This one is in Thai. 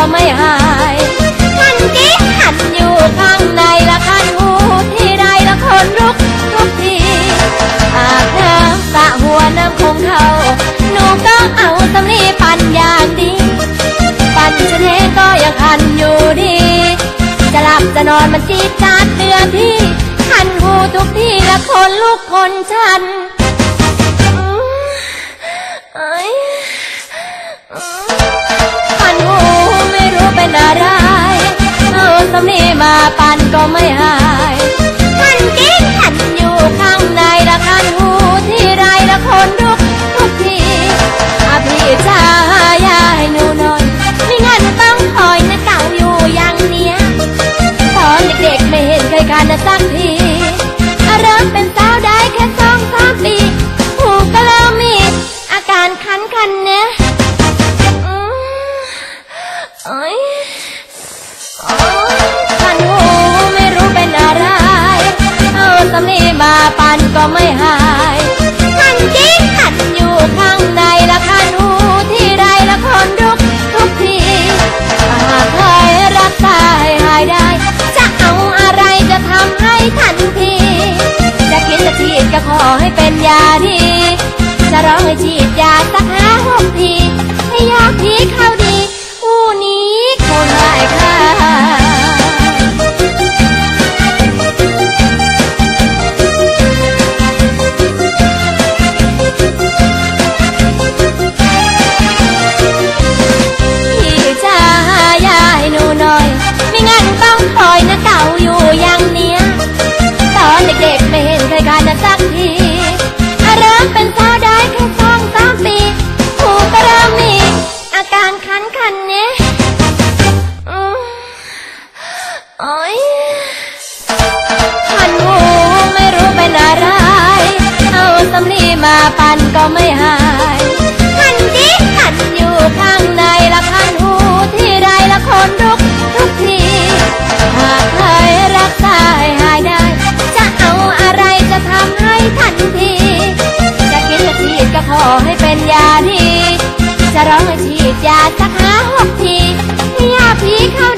ก็ไม่หายคันจิ๊กคันอยู่ข้างในละคันหูที่ใดละคนลุกทุกทีอาบน้ำสะหัวน้ำคงเขาหนูก็เอาสำลีปั่นอย่างดี ปั่นฉันเองก็ยังคันอยู่ดี จะหลับจะนอนมันจีดจาดเตือนที่คันหูทุกทีละคนลูกคนฉัน เป็นอะไรเอาสำลีมาปั่นก็ไม่หายคันกิ๊กคันอยู่ข้างในละคันหูที่ไรละคนลุกทุกทีอาพี่ชายาให้หนูนอยไม่งั้นต้องคอยนะเก่าอยู่อย่างเนี้ยตอนเด็กๆไม่เห็นเคยคันนะสักทีเริ่มเป็นสาวได้ เอาสำลีมาปั่นก็ไม่หายคันจิ๊กคันอยู่ข้างในละคันหูที่ไรละคนลุกทุกทีหากเคยรักษาให้หายได้ จะเอาอะไรจะทำให้ทันที จะกินจะฉีดก็ขอให้เป็นยาดี จะร้องให้ฉีดยาสักห้าหกทีให้ยาพี กันก็ไม่หายหันดิหันอยู่ข้างในละพันหูที่ใดละคนรุกทุกทีหากเคยรักได้หายได้ จะเอาอะไรจะทำให้ทันที จะกินจะฉีดก็ขอให้เป็นยาดี จะร้องให้ฉีดยาจะหาหกทียาผีเข้า